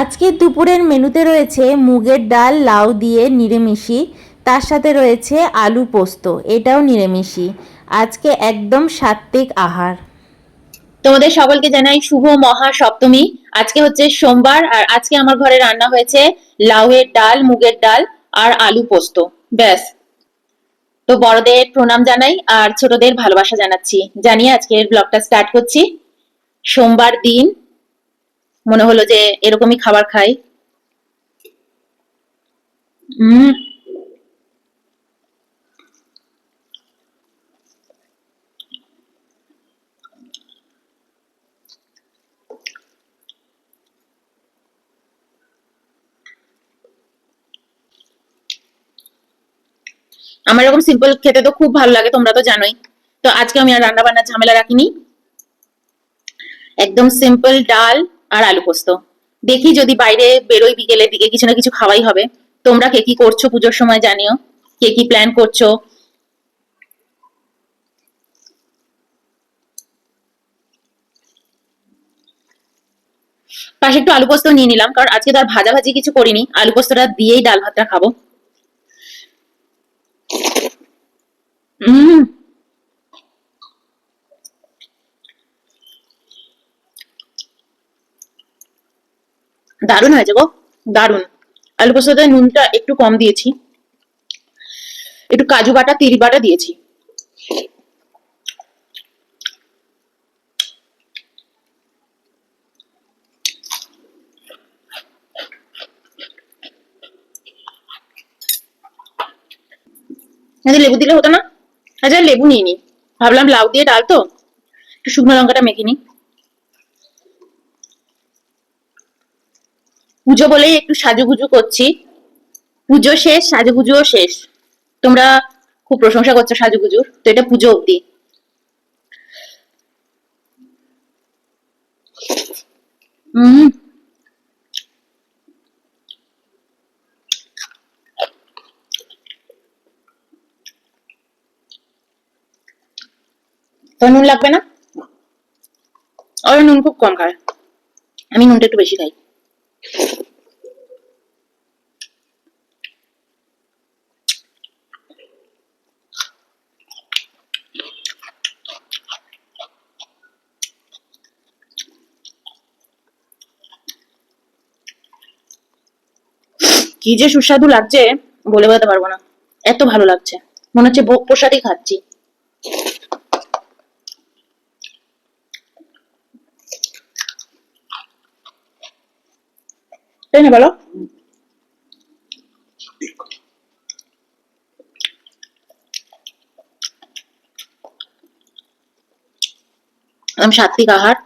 আজকে দুপুরের মেনুতে রয়েছে মুগের ডাল, লাউ দিয়ে নিরামিষি, তার সাথে রয়েছে আলু পোস্ত, এটাও নিরামিষি। আজকে একদম সাত্ত্বিক আহার। তোমাদের সকলকে জানাই শুভ মহা সপ্তমী আজকে হচ্ছে সোমবার আর আজকে আমার ঘরে রান্না হয়েছে লাউয়ের ডাল, মুগের ডাল আর আলু পোস্ত। ব্যাস। তো বড়দের প্রণাম জানাই আর ছোটদের ভালোবাসা জানাচ্ছি। জানিয়ে আজকের ব্লগটা স্টার্ট করছি। সোমবার দিন মনে হলো যে এরকমই খাবার খাই। আমার এরকম সিম্পল খেতে তো খুব ভালো লাগে, তোমরা তো জানোই। তো আজকে আমি আর রান্না বান্নার ঝামেলা রাখিনি। একদম সিম্পল ডাল আর আলু পোস্ত। দেখি যদি বাইরে বেরোই বিকেলের দিকে কিছু না কিছু খাওয়াই হবে। তোমরা কে কি করছ পুজোর সময় জানিও। কে কি প্ল্যান করছ? পাশে একটু আলু পোস্ত নিয়ে নিলাম, কারণ আজকে তো আর ভাজা ভাজি কিছু করিনি। আলু পোস্তটা দিয়েই ডাল ভাতটা খাব। হুম দারুণ হয়েছে গো, দারুণ। আলু পোস্ততে নুনটা একটু কম দিয়েছি। একটু কাজু বাটা তিরি বাটা দিয়েছি। আচ্ছা লেবু দিলে হতো না? আচ্ছা লেবু নিয়ে নি। ভাবলাম লাউ দিয়ে ডাল তো। একটু শুকনো লঙ্কাটা মেখে নি। পুজো বলেই একটু সাজুগুজু করছি। পুজো শেষ, সাজুগুজুও শেষ। তোমরা খুব প্রশংসা করছ সাজুগুজুর। তো এটা পুজো অব্দি তো নুন লাগবে না? ওরা নুন খুব কম খায়। আমি নুনটা একটু বেশি খাই। কি যে সুস্বাদু লাগছে, বলে বোঝাতে পারব না। এত ভালো লাগছে। মনে হচ্ছে ভোগ প্রসাদই খাচ্ছি। তাই না বলো একদম সাত্বিক আহার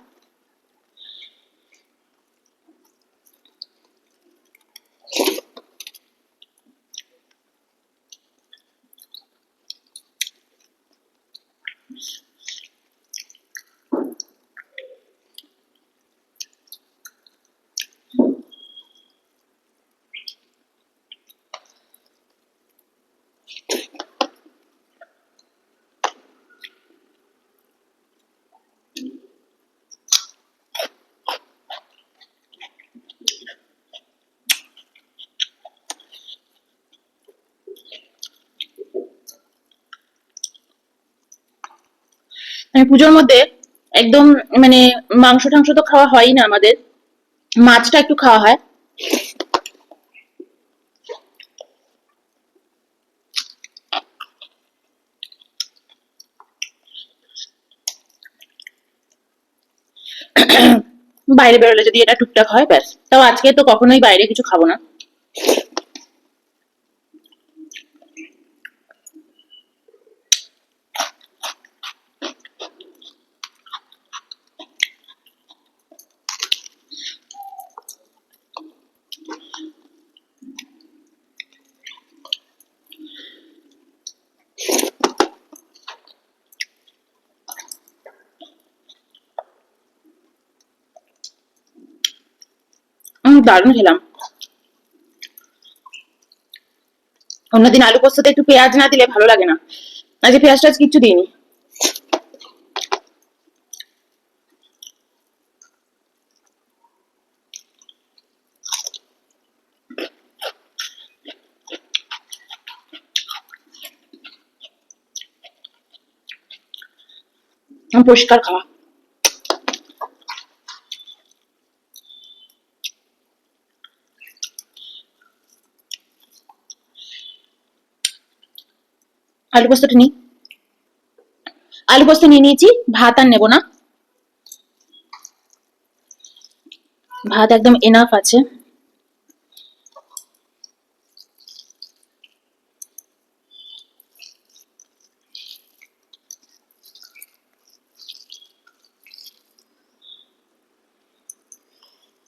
মানে পুজোর মধ্যে একদম মানে মাংস টাংস তো খাওয়া হয়ই না আমাদের। মাছটা একটু খাওয়া হয়। বাইরে বেরোলে যদি এটা টুকটাক হয়, ব্যাস। তাও আজকে তো কখনোই বাইরে কিছু খাব না। দারুণ খেলাম। অন্যদিন আলু পোস্ততে একটু পেঁয়াজ না দিলে ভালো লাগে না। আজকে পেঁয়াজ টাজ কিচ্ছু দিইনি। পরিষ্কার খাওয়া। আলু পোস্তটা নিই আলু পোস্ত নিয়ে নিয়েছি, ভাত আর নেব না। ভাত একদম এনাফ আছে।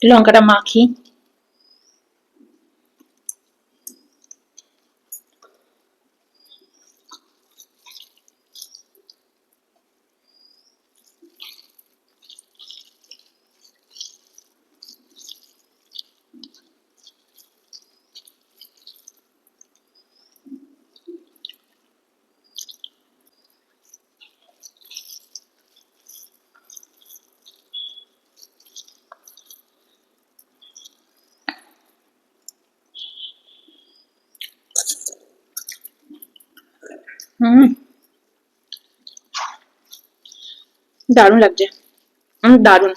লঙ্কাটা মাখি। হুম। দারুণ লাগছে। দারুণ।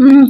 হুম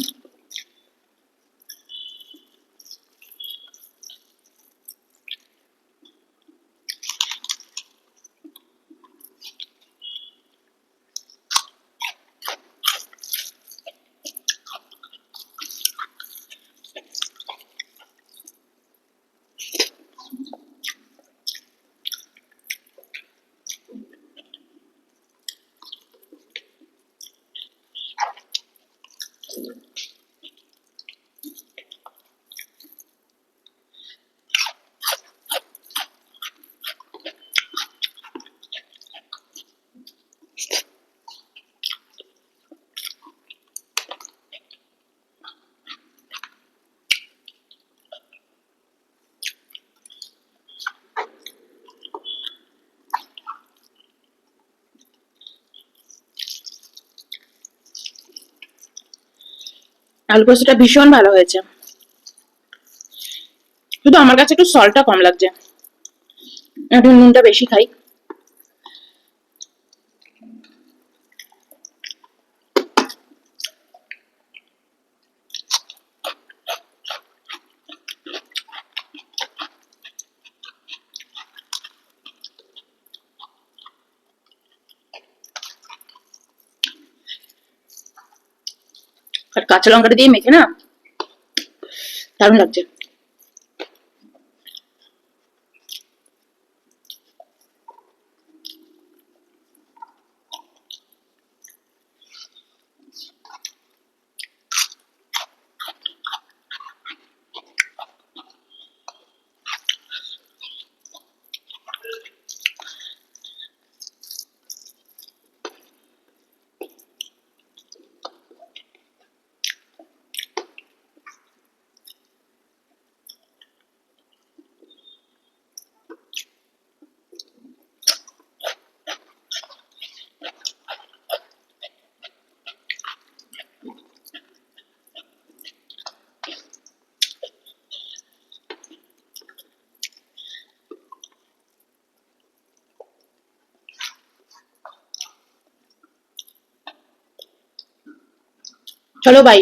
আলু পোস্তটা ভীষণ ভালো হয়েছে। শুধু আমার কাছে একটু সল্টটা কম লাগছে। একটু নুনটা বেশি খাই। আর কাঁচা লঙ্কাটা দিয়ে মেখে না? দারুণ লাগছে। চলো বাই